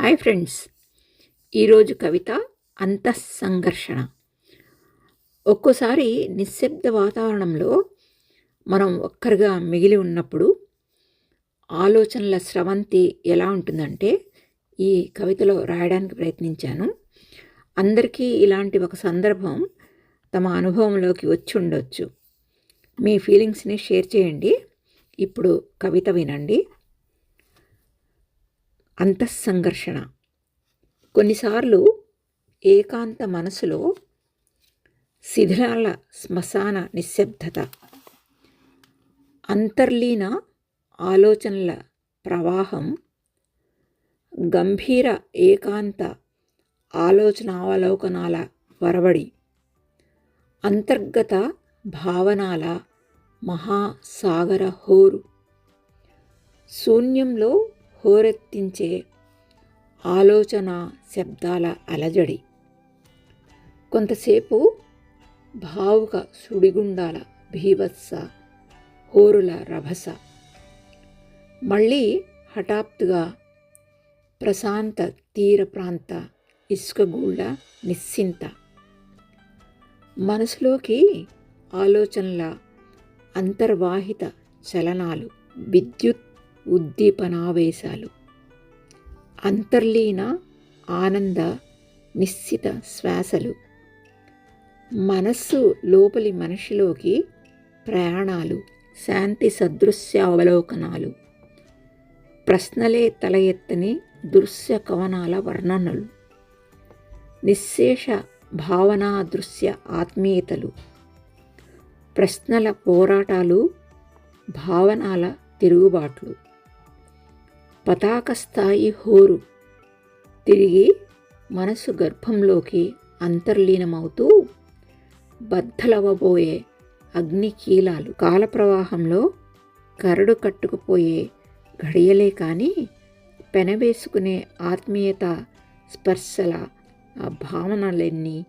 Hi friends. ఈరోజు కవిత అంతఃసంఘర్షణ. ఒక్కోసారి నిశ్శబ్ద వాతావరణంలో మనం ఒక్కరిగా మిగిలి ఉన్నప్పుడు ఆలోచనల స్రవంతి ఎలా ఉంటుందంటే ఈ కవితలో రాయడానికి ప్రయత్నించాను. అందరికీ ఇలాంటి ఒక సందర్భం తమ అనుభవంలోకి వచ్చి ఉండొచ్చు. మీ ఫీలింగ్స్ని షేర్ చేయండి. ఇప్పుడు కవిత వినండి. అంతఃసంఘర్షణ. కొన్నిసార్లు ఏకాంత మనసులో శిథిలాల శ్మశాన నిశ్శబ్దత అంతర్లీన ఆలోచనల ప్రవాహం గంభీర ఏకాంత ఆలోచనావలోకనాల వరవడి అంతర్గత భావనాల మహాసాగర హోరు. శూన్యంలో హోరెత్తించే ఆలోచన శబ్దాల అలజడి. కొంతసేపు భావుక సుడిగుండాల భీవత్స హోరుల రభస. మళ్ళీ హఠాత్తుగా ప్రశాంత తీర ప్రాంత ఇసుకగూళ్ళ నిశ్చింత. మనసులోకి ఆలోచనల అంతర్వాహిత చలనాలు విద్యుత్ ఉద్దీపనావేశాలు. అంతర్లీన ఆనంద నిశ్చిత శ్వాసలు. మనస్సు లోపలి మనిషిలోకి ప్రయాణాలు శాంతి సదృశ్య అవలోకనాలు. ప్రశ్నలే తల ఎత్తని దృశ్య కవనాల వర్ణనలు. నిశ్శేష భావనా దృశ్య ఆత్మీయతలు. ప్రశ్నల పోరాటాలు భావనాల తిరుగుబాట్లు. పతాక స్థాయి హోరు. తిరిగి మనసు గర్భంలోకి అంతర్లీనమవుతూ బద్దలవబోయే అగ్నికీలాలు. కాలప్రవాహంలో కరడు కట్టుకుపోయే గడియలే కానీ పెనవేసుకునే ఆత్మీయత స్పర్శల ఆ భావనలన్నీ